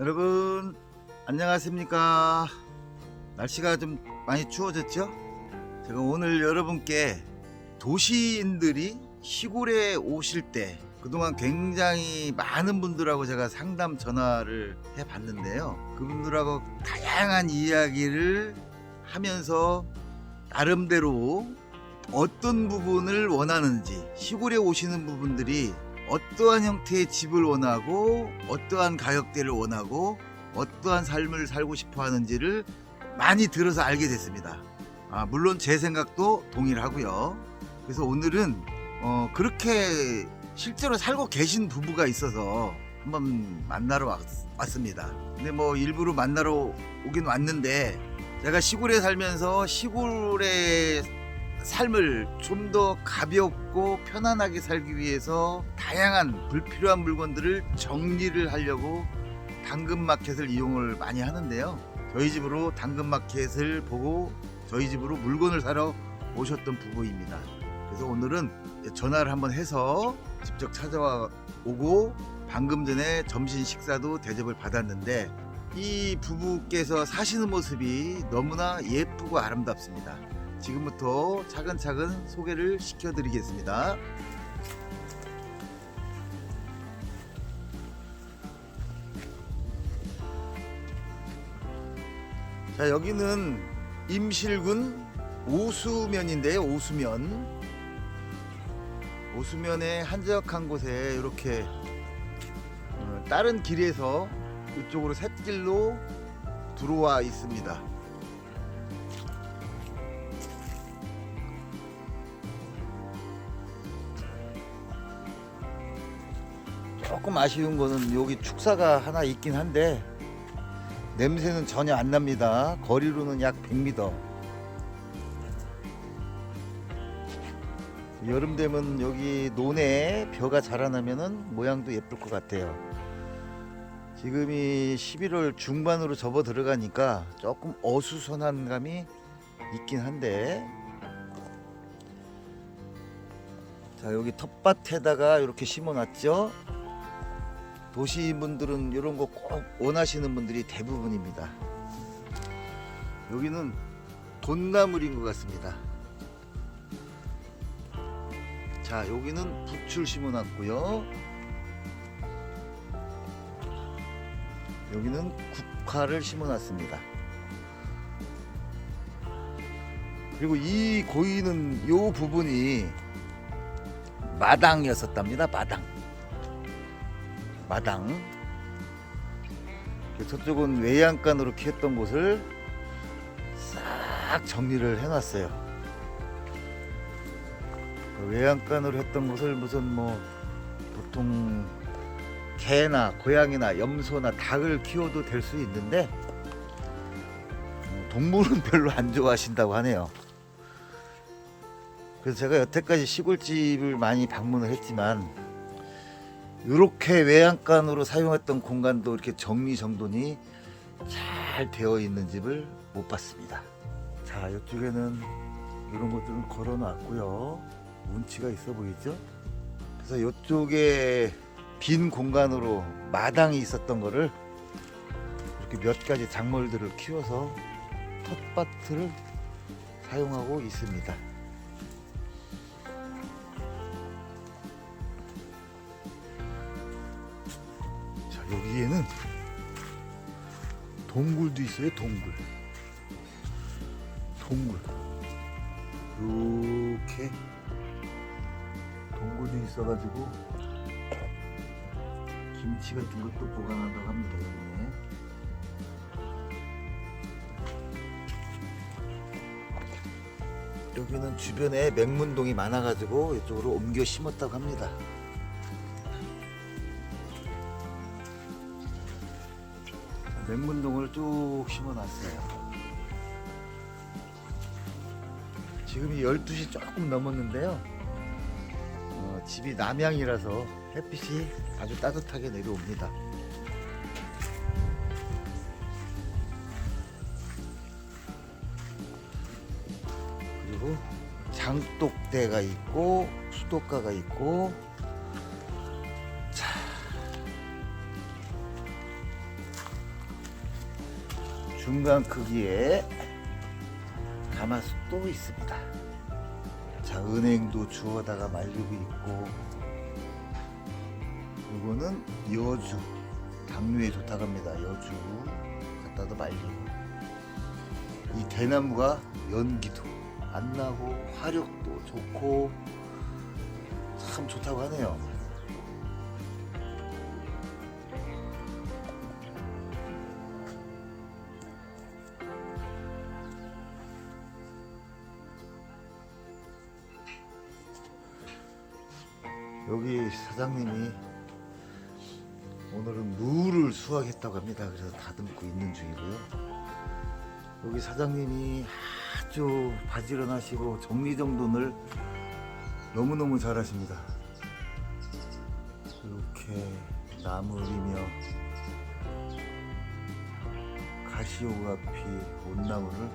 여러분 안녕하십니까? 날씨가 좀 많이 추워졌죠? 제가 오늘 여러분께 도시인들이 시골에 오실 때 그동안 굉장히 많은 분들하고 제가 상담 전화를 해 봤는데요. 그분들하고 다양한 이야기를 하면서 나름대로 어떤 부분을 원하는지 시골에 오시는 부분들이 어떠한 형태의 집을 원하고 어떠한 가격대를 원하고 어떠한 삶을 살고 싶어 하는지를 많이 들어서 알게 됐습니다. 아, 물론 제 생각도 동일하고요. 그래서 오늘은 어, 그렇게 실제로 살고 계신 부부가 있어서 한번 만나러 왔, 왔습니다. 근데 뭐 일부러 만나러 오긴 왔는데 제가 시골에 살면서 시골의 삶을 좀 더 가볍고 편안하게 살기 위해서 다양한 불필요한 물건들을 정리를 하려고 당근마켓을 이용을 많이 하는데요. 저희 집으로 당근마켓을 보고 저희 집으로 물건을 사러 오셨던 부부입니다. 그래서 오늘은 전화를 한번 해서 직접 찾아와 오고 방금 전에 점심 식사도 대접을 받았는데 이 부부께서 사시는 모습이 너무나 예쁘고 아름답습니다. 지금부터 차근차근 소개를 시켜드리겠습니다. 자 여기는 임실군 오수면인데요 오수면 오수면의 한적한 곳에 이렇게 어, 다른 길에서 이쪽으로 샛길로 들어와 있습니다 조금 아쉬운 거는 여기 축사가 하나 있긴 한데 냄새는 전혀 안 납니다. 거리로는 약 100m. 여름 되면 여기 논에 벼가 자라나면은 모양도 예쁠 것 같아요. 지금이 11월 중반으로 접어 들어가니까 조금 어수선한 감이 있긴 한데 자 여기 텃밭에다가 이렇게 심어놨죠. 도시인분들은 이런 거 꼭 원하시는 분들이 대부분입니다. 여기는 돈나물인 것 같습니다. 자, 여기는 부추를 심어놨고요. 여기는 국화를 심어놨습니다. 그리고 이 고이는 요 부분이 마당이었었답니다. 마당. 마당. 저쪽은 외양간으로 키웠던 곳을 싹 정리를 해놨어요. 그 외양간으로 했던 곳을 무슨 뭐 보통 개나 고양이나 염소나 닭을 키워도 될 수 있는데 어, 동물은 별로 안 좋아하신다고 하네요. 그래서 제가 여태까지 시골집을 많이 방문을 했지만 이렇게 외양간으로 사용했던 공간도 이렇게 정리정돈이 잘 되어 있는 집을 못 봤습니다. 자, 이쪽에는 이런 것들은 걸어 놨고요. 운치가 있어 보이죠? 그래서 이쪽에 빈 공간으로 마당이 있었던 거를 이렇게 몇 가지 작물들을 키워서 텃밭을 사용하고 있습니다. 여기에는 동굴도 있어요 동굴. 동굴. 이렇게 동굴도 있어가지고 김치 같은 것도 보관한다고 합니다 여기는 주변에 맹문동이 많아가지고 이쪽으로 옮겨 심었다고 합니다 맹문동을 쭉 심어놨어요. 지금이 12시 조금 넘었는데요. 어, 집이 남향이라서 햇빛이 아주 따뜻하게 내려옵니다. 그리고 장독대가 있고 수도가가 있고 중간 크기의 가마솥도 있습니다. 자, 은행도 주워다가 말리고 있고, 이거는 여주, 당뇨에 좋다고 합니다. 여주 갖다도 말리고. 이 대나무가 연기도 안 나고 화력도 좋고 참 좋다고 하네요. 여기 사장님이 오늘은 무를 수확했다고 합니다. 그래서 다듬고 있는 중이고요. 여기 사장님이 아주 바지런하시고 정리정돈을 너무너무 잘하십니다. 이렇게 나물이며 가시오가피 온나물을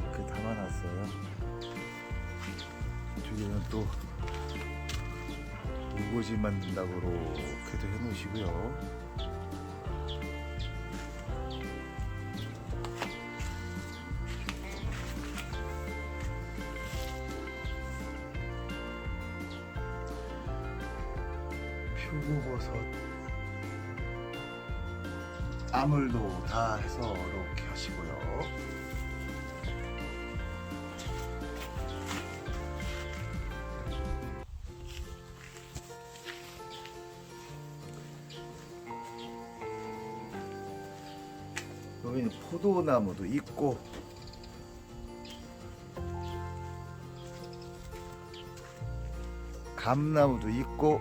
이렇게 담아놨어요. 이쪽에는 또 우거지 만든다고 이렇게도 해 놓으시고요. 표고버섯 나물도 다 해서 이렇게 하시고요. 포도나무도 있고. 감나무도 있고.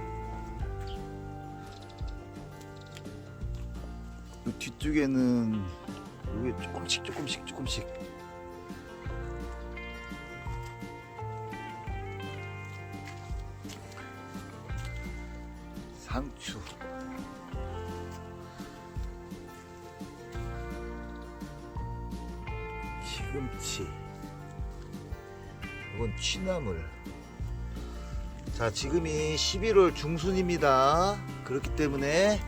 이 뒤쪽에는 여기 조금씩 조금씩 조금씩 시금치 이건 취나물. 자 지금이 11월 중순입니다. 그렇기 때문에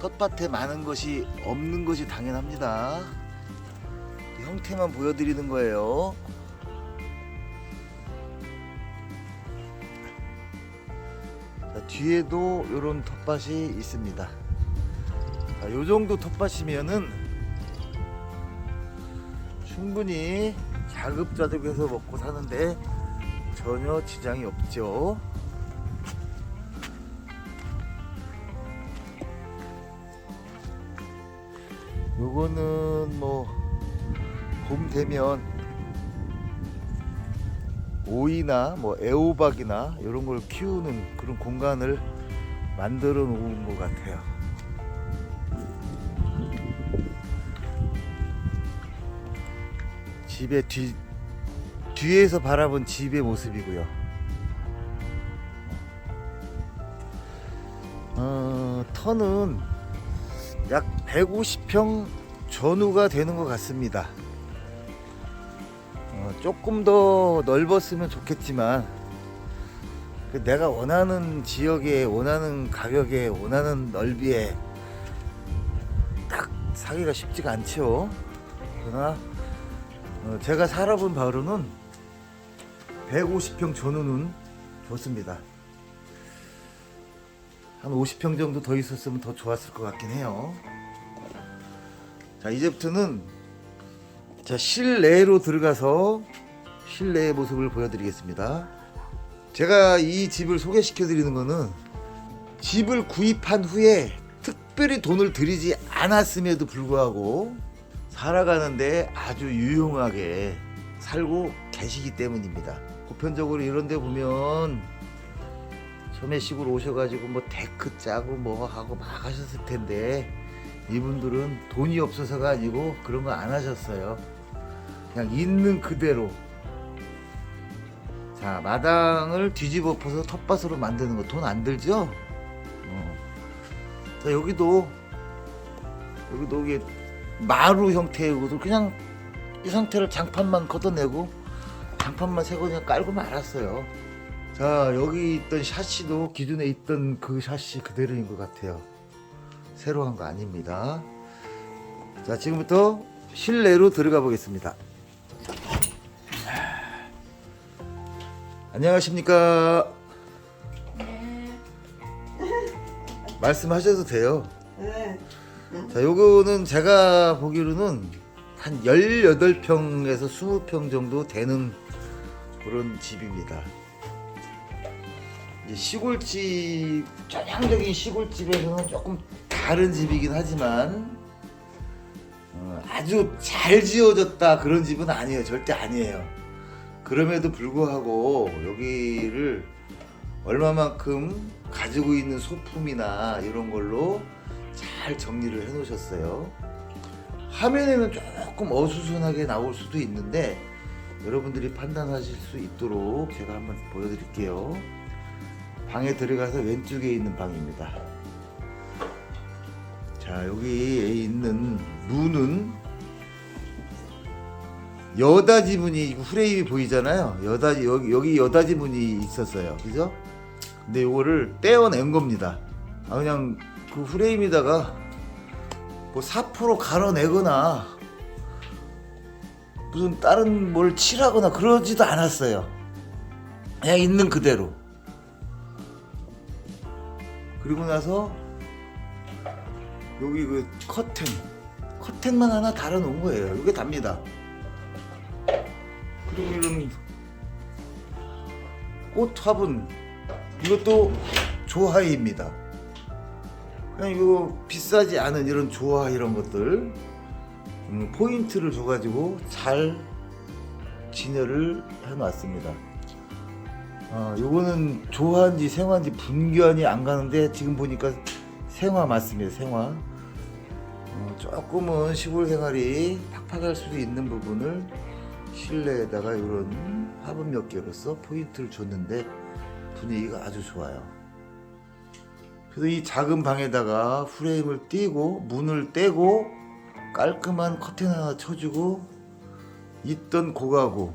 텃밭에 많은 것이 없는 것이 당연합니다. 형태만 보여드리는 거예요. 자, 뒤에도 이런 텃밭이 있습니다. 자, 요 정도 텃밭이면은 충분히 자급자족 해서 먹고 사는데 전혀 지장이 없죠. 요거는 뭐 봄 되면 오이나 뭐 애호박이나 이런 걸 키우는 그런 공간을 만들어 놓은 것 같아요. 집의 뒤 뒤에서 바라본 집의 모습이고요. 어, 터는 약 150평 전후가 되는 것 같습니다. 어, 조금 더 넓었으면 좋겠지만 그 내가 원하는 지역에 원하는 가격에 원하는 넓이에 딱 사기가 쉽지가 않죠. 그러나 어, 제가 살아본 바로는 150평 전후는 좋습니다. 한 50평 정도 더 있었으면 더 좋았을 것 같긴 해요. 자, 이제부터는 자, 실내로 들어가서 실내의 모습을 보여드리겠습니다. 제가 이 집을 소개시켜 드리는 거는 집을 구입한 후에 특별히 돈을 들이지 않았음에도 불구하고 살아가는데 아주 유용하게 살고 계시기 때문입니다. 보편적으로 이런 데 보면 시골 오셔가지고 뭐 데크 짜고 뭐 하고 막 하셨을 텐데 이분들은 돈이 없어서가 아니고 그런 거 안 하셨어요. 그냥 있는 그대로 자 마당을 뒤집어 엎어서 텃밭으로 만드는 거 돈 안 들죠? 어. 자 여기도 여기도 이게 마루 형태이고도 그냥 이 상태를 장판만 걷어내고 장판만 새고 그냥 깔고 말았어요. 자 여기 있던 샤시도 기존에 있던 그 샤시 그대로인 것 같아요. 새로 한 거 아닙니다. 자, 지금부터 실내로 들어가 보겠습니다. 안녕하십니까? 말씀하셔도 돼요. 네. 자, 요거는 제가 보기로는 한 18평에서 20평 정도 되는 그런 집입니다. 이제 시골집, 전형적인 시골집에서는 조금 다른 집이긴 하지만, 어, 아주 잘 지어졌다 그런 집은 아니에요. 절대 아니에요. 그럼에도 불구하고 여기를 얼마만큼 가지고 있는 소품이나 이런 걸로 잘 정리를 해 놓으셨어요. 화면에는 조금 어수선하게 나올 수도 있는데 여러분들이 판단하실 수 있도록 제가 한번 보여드릴게요. 방에 들어가서 왼쪽에 있는 방입니다. 자 여기에 있는 문은 여다 지 문이 후레임이 보이잖아요. 여다지 여기 여기 여다 지 문이 있었어요. 그죠? 근데 이거를 떼어낸 겁니다. 아 그냥 그 프레임에다가 뭐 사포로 갈아내거나 무슨 다른 뭘 칠하거나 그러지도 않았어요. 그냥 있는 그대로. 그리고 나서 여기 그 커튼 커튼만 하나 달아놓은 거예요. 이게 답니다. 그리고 이런 꽃 화분 이것도 조하이입니다. 그냥 이거 비싸지 않은 이런 조화 이런 것들 음, 포인트를 줘가지고 잘 진열을 해놨습니다. 아, 요거는 조화인지 생화인지 분견이 안 가는데 지금 보니까 생화 맞습니다. 생화. 어, 조금은 시골 생활이 팍팍할 수도 있는 부분을 실내에다가 이런 화분 몇 개로서 포인트를 줬는데 분위기가 아주 좋아요. 그래서 이 작은 방에다가 프레임을 띄고 문을 떼고 깔끔한 커튼 하나 쳐주고 있던 고가구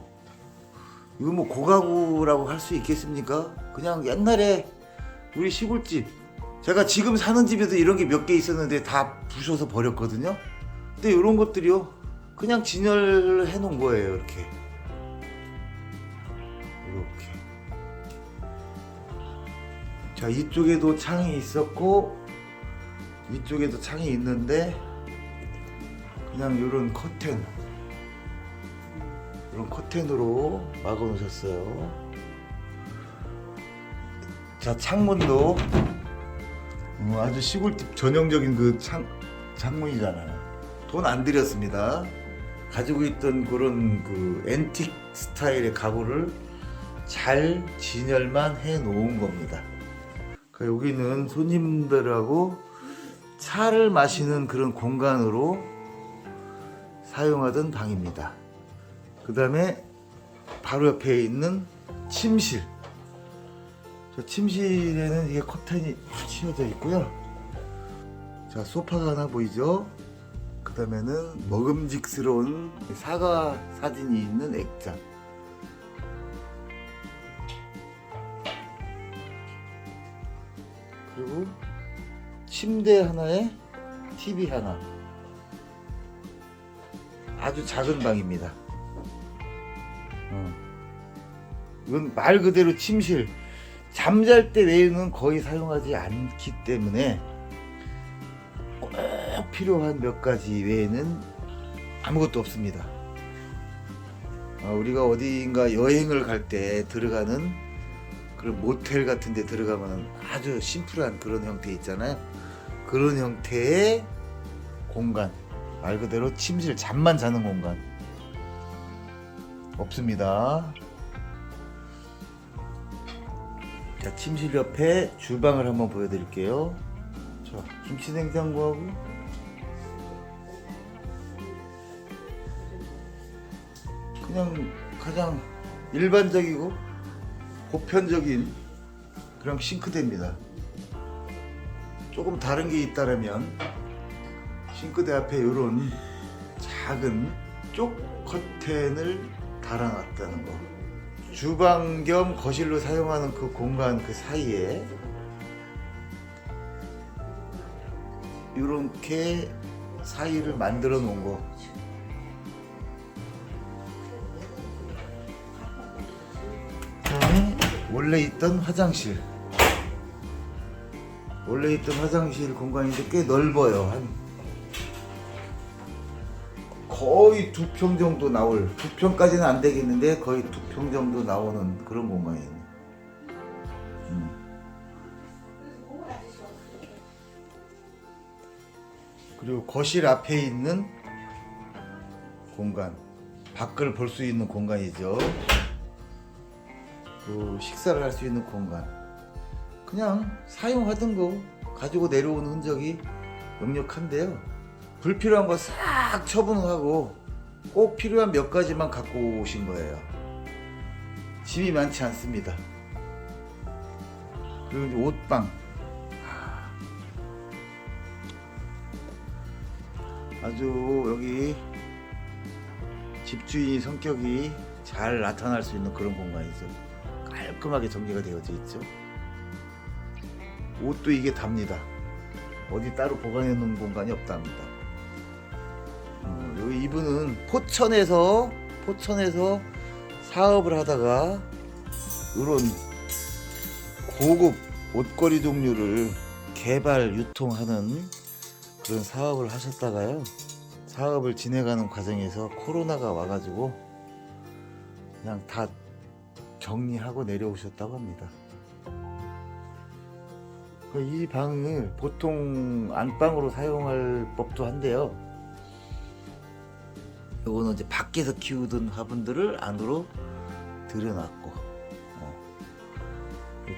이거 뭐 고가구라고 할 수 있겠습니까? 그냥 옛날에 우리 시골집 제가 지금 사는 집에도 이런 게 몇 개 있었는데 다 부셔서 버렸거든요. 근데 이런 것들이요 그냥 진열해 놓은 거예요 이렇게 자 이쪽에도 창이 있었고 이쪽에도 창이 있는데 그냥 이런 커튼. 이런 커튼으로 막아 놓으셨어요. 자 창문도 음, 아주 시골집 전형적인 그 창, 창문이잖아요. 돈 안 들였습니다. 가지고 있던 그런 그 앤틱 스타일의 가구를 잘 진열만 해 놓은 겁니다. 그 여기는 손님들하고 차를 마시는 그런 공간으로 사용하던 방입니다. 그 다음에 바로 옆에 있는 침실. 저 침실에는 이게 커튼이 치워져 있고요. 자, 소파가 하나 보이죠? 그 다음에는 먹음직스러운 사과 사진이 있는 액자. 침대 하나에 TV 하나. 아주 작은 방입니다. 어. 이건 말 그대로 침실. 잠잘 때 외에는 거의 사용하지 않기 때문에 꼭 필요한 몇 가지 외에는 아무것도 없습니다. 어, 우리가 어디인가 여행을 갈 때 들어가는 그런 모텔 같은 데 들어가면 아주 심플한 그런 형태 있잖아요. 그런 형태의 공간. 말 그대로 침실 잠만 자는 공간. 없습니다. 자, 침실 옆에 주방을 한번 보여드릴게요. 자, 김치 냉장고하고 그냥 가장 일반적이고 보편적인 그런 싱크대입니다. 조금 다른 게 있다면 싱크대 앞에 이런 작은 쪽 커튼을 달아놨다는 거. 주방 겸 거실로 사용하는 그 공간 그 사이에 이렇게 사이를 만들어 놓은 거. 원래 있던 화장실. 원래 있던 화장실 공간인데 꽤 넓어요. 한 거의 두 평 정도 나올 두 평까지는 안 되겠는데 거의 두 평 정도 나오는 그런 공간이에요. 음. 그리고 거실 앞에 있는 공간 밖을 볼 수 있는 공간이죠. 그 식사를 할 수 있는 공간. 그냥 사용하던 거 가지고 내려오는 흔적이 역력한데요. 불필요한 거 싹 처분하고 꼭 필요한 몇 가지만 갖고 오신 거예요. 짐이 많지 않습니다. 그리고 옷방. 아주 여기 집주인 성격이 잘 나타날 수 있는 그런 공간이죠. 깔끔하게 정리가 되어져 있죠. 옷도 이게 답니다. 어디 따로 보관해 놓은 공간이 없답니다. 음, 여기 이분은 포천에서 포천에서 사업을 하다가 이런 고급 옷걸이 종류를 개발 유통하는 그런 사업을 하셨다가요. 사업을 진행하는 과정에서 코로나가 와가지고 그냥 다 정리하고 내려오셨다고 합니다. 그이 방을 보통 안방으로 사용할 법도 한데요. 요거는 이제 밖에서 키우던 화분들을 안으로 들여놨고 어.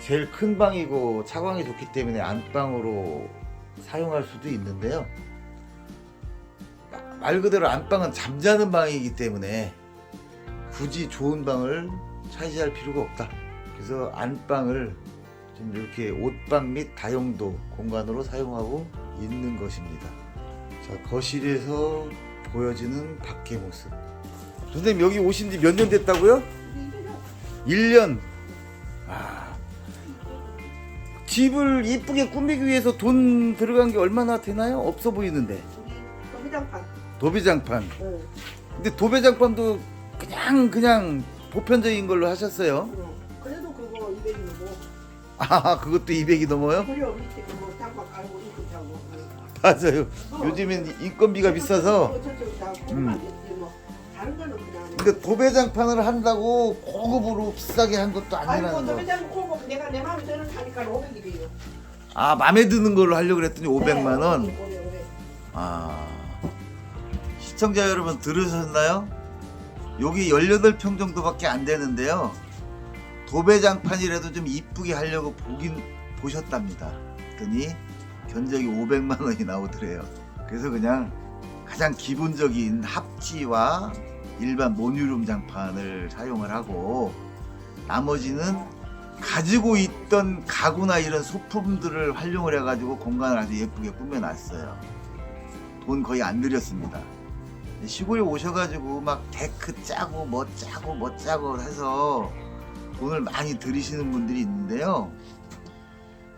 제일 큰 방이고 차광이 좋기 때문에 안방으로 사용할 수도 있는데요. 마- 말 그대로 안방은 잠자는 방이기 때문에 굳이 좋은 방을 차지할 필요가 없다. 그래서 안방을 좀 이렇게 옷방 및 다용도 공간으로 사용하고 있는 것입니다. 자, 거실에서 보여지는 밖의 모습. 선생님 여기 오신 지 몇 년 됐다고요? 1년. 아. 집을 이쁘게 꾸미기 위해서 돈 들어간 게 얼마나 되나요? 없어 보이는데. 도비장판. 도배장판. 응. 근데 도배장판도 그냥 그냥 보편적인 걸로 하셨어요. 응. 그래도 그거 200이고 아, 그것도 200이 넘어요? 무료 밑에 그뭐 장박 깔고 이거 자고. 맞아요. 요즘엔 인건비가 비싸서. 저쪽 다 음. 뭐 다른 거는 그냥. 근데 도배장판을 한다고 고급으로 비싸게 한 것도 아이고 아니라는 거. 도비장 코고 내가 내 마음에 드는 하니까 500이래요. 아, 마음에 드는 걸로 하려고 그랬더니 네, 500만 원. 아. 시청자 여러분 들으셨나요? 여기 18평 정도밖에 안 되는데요. 도배장판이라도 좀 이쁘게 하려고 보긴 보셨답니다. 그랬더니 견적이 500만 원이 나오더래요. 그래서 그냥 가장 기본적인 합지와 일반 모듈룸 장판을 사용을 하고 나머지는 가지고 있던 가구나 이런 소품들을 활용을 해가지고 공간을 아주 예쁘게 꾸며놨어요. 돈 거의 안 들였습니다. 시골에 오셔가지고 막 데크 짜고 뭐 짜고 뭐 짜고 해서 돈을 많이 들이시는 분들이 있는데요.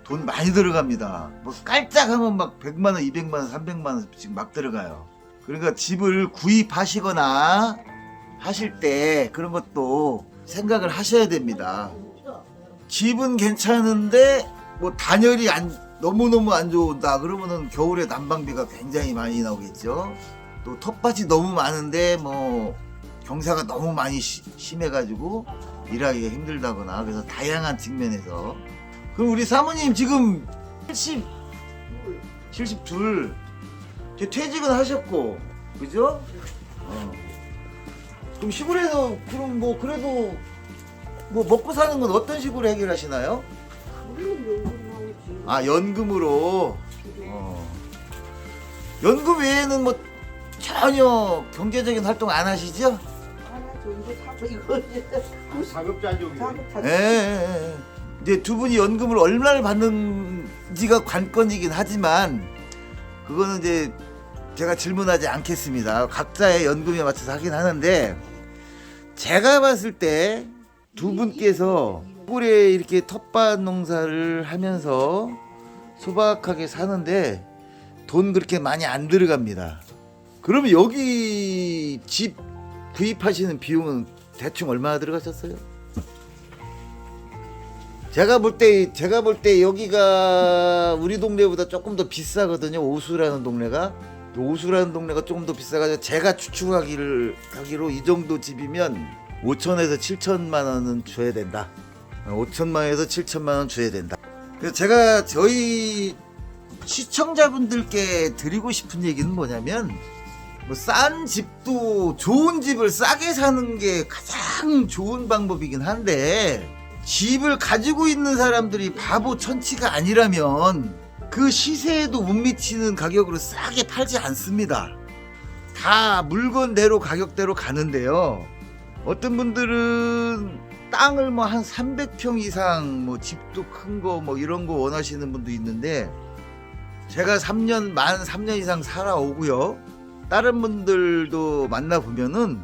돈 많이 들어갑니다. 뭐 깔짝하면 막 100만 원, 200만 원, 300만 원씩 막 들어가요. 그러니까 집을 구입하시거나 하실 때 그런 것도 생각을 하셔야 됩니다. 집은 괜찮은데 뭐 단열이 안 너무너무 안 좋다 그러면은 겨울에 난방비가 굉장히 많이 나오겠죠. 또 텃밭이 너무 많은데 뭐 경사가 너무 많이 시- 심해가지고 일하기가 힘들다거나 그래서 다양한 측면에서 그럼 우리 사모님 지금 70 72 이제 퇴직은 하셨고 그죠? 어. 그럼 시골에서 그럼 뭐 그래도 뭐 먹고 사는 건 어떤 식으로 해결하시나요? 아 연금으로 어. 연금 외에는 뭐 전혀 경제적인 활동 안 하시죠? 사고 이거 자급 예, 예, 예. 이제 두 분이 연금을 얼마를 받는지가 관건이긴 하지만 그거는 이제 제가 질문하지 않겠습니다. 각자의 연금에 맞춰서 하긴 하는데 제가 봤을 때 두 분께서 시골에 이렇게 텃밭 농사를 하면서 소박하게 사는데 돈 그렇게 많이 안 들어갑니다. 그러면 여기 집 구입하시는 비용은 대충 얼마나 들어가셨어요? 제가 볼 때 제가 볼 때 여기가 우리 동네보다 조금 더 비싸거든요. 오수라는 동네가 오수라는 동네가 조금 더 비싸가지고 제가 추측하기를 하기로 이 정도 집이면 5천에서 7천만 원은 줘야 된다. 5천만 원에서 7천만 원 줘야 된다. 그래서 제가 저희 시청자분들께 드리고 싶은 얘기는 뭐냐면 뭐 싼 집도 좋은 집을 싸게 사는 게 가장 좋은 방법이긴 한데 집을 가지고 있는 사람들이 바보 천치가 아니라면 그 시세에도 못 미치는 가격으로 싸게 팔지 않습니다. 다 물건대로 가격대로 가는데요. 어떤 분들은 땅을 뭐 한 300평 이상 뭐 집도 큰 거 뭐 이런 거 원하시는 분도 있는데 제가 3년 만 3년 이상 살아오고요. 다른 분들도 만나 보면은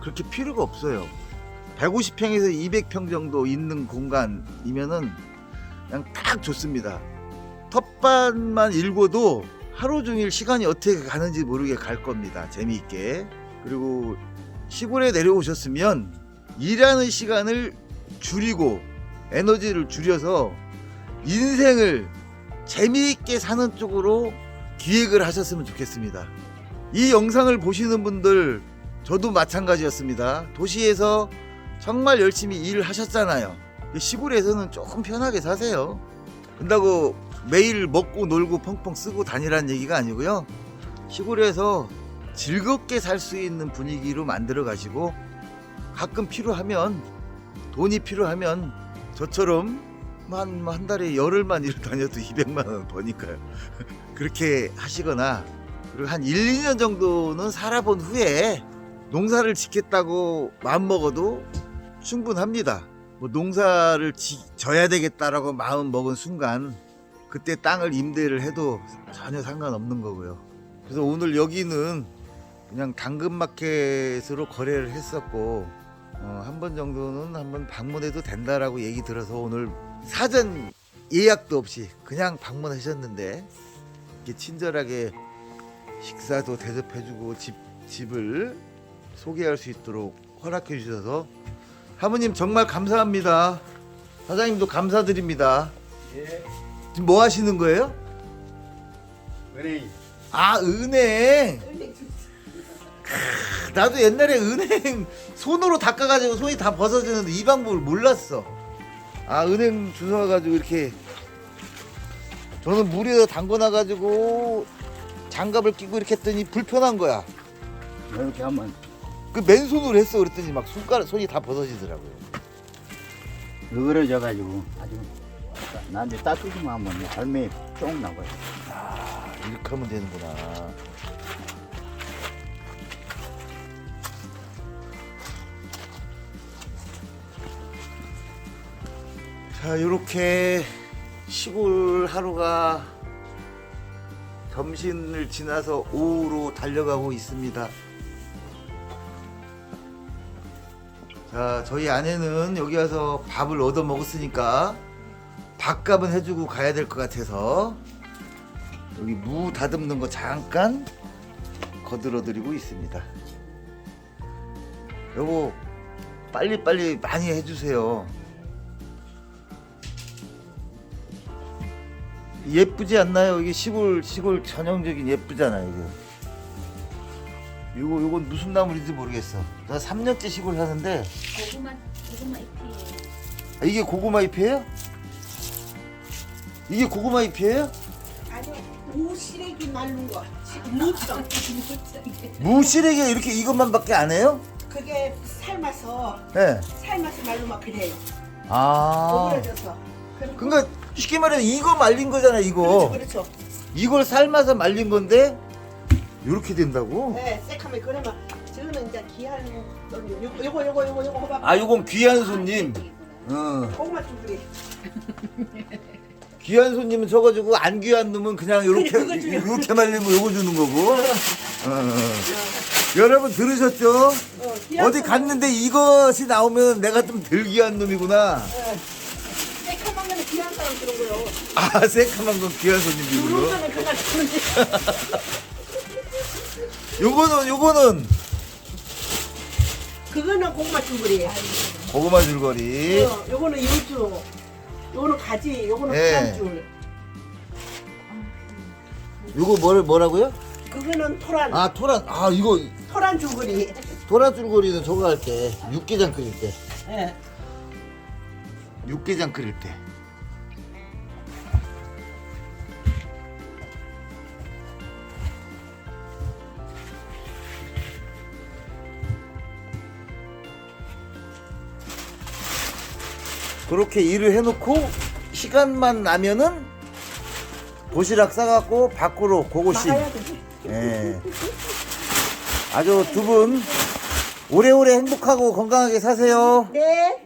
그렇게 필요가 없어요. 150평에서 200평 정도 있는 공간이면은 그냥 딱 좋습니다. 텃밭만 일궈도 하루 종일 시간이 어떻게 가는지 모르게 갈 겁니다. 재미있게. 그리고 시골에 내려오셨으면 일하는 시간을 줄이고 에너지를 줄여서 인생을 재미있게 사는 쪽으로 기획을 하셨으면 좋겠습니다. 이 영상을 보시는 분들 저도 마찬가지였습니다. 도시에서 정말 열심히 일하셨잖아요. 시골에서는 조금 편하게 사세요. 근다고 매일 먹고 놀고 펑펑 쓰고 다니라는 얘기가 아니고요. 시골에서 즐겁게 살 수 있는 분위기로 만들어 가시고 가끔 필요하면 돈이 필요하면 저처럼 한, 한 달에 열흘만 일 다녀도 200만 원 버니까요. 그렇게 하시거나 그리고 한 1, 2년 정도는 살아본 후에 농사를 짓겠다고 마음먹어도 충분합니다. 뭐 농사를 지, 져야 되겠다라고 마음 먹은 순간 그때 땅을 임대를 해도 전혀 상관없는 거고요. 그래서 오늘 여기는 그냥 당근마켓으로 거래를 했었고 어, 한 번 정도는 한번 방문해도 된다라고 얘기 들어서 오늘 사전 예약도 없이 그냥 방문하셨는데 이렇게 친절하게 식사도 대접해주고 집 집을 소개할 수 있도록 허락해 주셔서 사모님 정말 감사합니다. 사장님도 감사드립니다. 예, 지금 뭐 하시는 거예요? 은행 아 은행. 나도 옛날에 은행 손으로 닦아가지고 손이 다 벗어지는데 이 방법을 몰랐어. 아 은행 주워가지고 이렇게 저는 물에다 담궈놔가지고 장갑을 끼고 이렇게 했더니 불편한 거야. 이렇게 하면 그 맨손으로 했어 그랬더니 막 손가락 손이 다 벗어지더라고요. 으그러져 가지고 아주 나한테 따뜻히만 하면 뭐 할매 쫑 나고요. 아 이렇게 하면 되는구나. 자 이렇게 시골 하루가 점심을 지나서 오후로 달려가고 있습니다. 자 저희 아내는 여기 와서 밥을 얻어 먹었으니까 밥값은 해주고 가야 될 것 같아서 여기 무 다듬는 거 잠깐 거들어 드리고 있습니다. 여보 빨리 빨리 많이 해주세요. 예쁘지 않나요? 이게 시골 시골 전형적인 예쁘잖아 이거. 요거 요건 무슨 나물인지 모르겠어. 나 3년째 시골 사는데 고구마 고구마 잎이에요. 아, 이게 고구마 잎이에요? 이게 고구마 잎이에요? 아니 무시래기 말른 거 무청 무시래기 이렇게 이것만밖에 안 해요? 그게 삶아서 네. 삶아서 말르면 그래요 아. 오그라져서 그리고 그러니까 쉽게 말하면 이거 말린 거잖아 이거. 그렇죠 그렇죠 이걸 삶아서 말린 건데 이렇게 된다고? 네 새카매 그러면 저는 이제 귀한 돈, 요거 요거 요거 요거 요거 호박 아 요건 귀한 손님. 어. 고구마 좀 그래 귀한 손님은 줘가지고 안 귀한 놈은 그냥 그거 줘요. 이렇게 말리면 요거 주는 거고. 어. 여러분 들으셨죠? 어, 귀한 어디 손님. 갔는데 이것이 나오면 내가 좀 덜 귀한 놈이구나. 네. 새카만 귀한 거 사람 주는 거요. 아 새까만 건 귀한 손님이고요. 주름선은 그날 주는지. 요거는 요거는 그거는 고구마 줄거리예요. 고구마 줄거리. 어, 요거는 요주. 요거는 가지. 요거는 예. 토란줄. 요거 뭘 뭐라고요? 그거는 토란. 아 토란. 아 이거 토란 줄거리. 토란 줄거리는 저거 할 때 육개장 끓일 때. 예. 육개장 끓일 때. 그렇게 일을 해놓고 시간만 나면은 도시락 싸갖고 밖으로 고고씨. 나가야 되지. 예. 아주 두 분 오래오래 행복하고 건강하게 사세요. 네.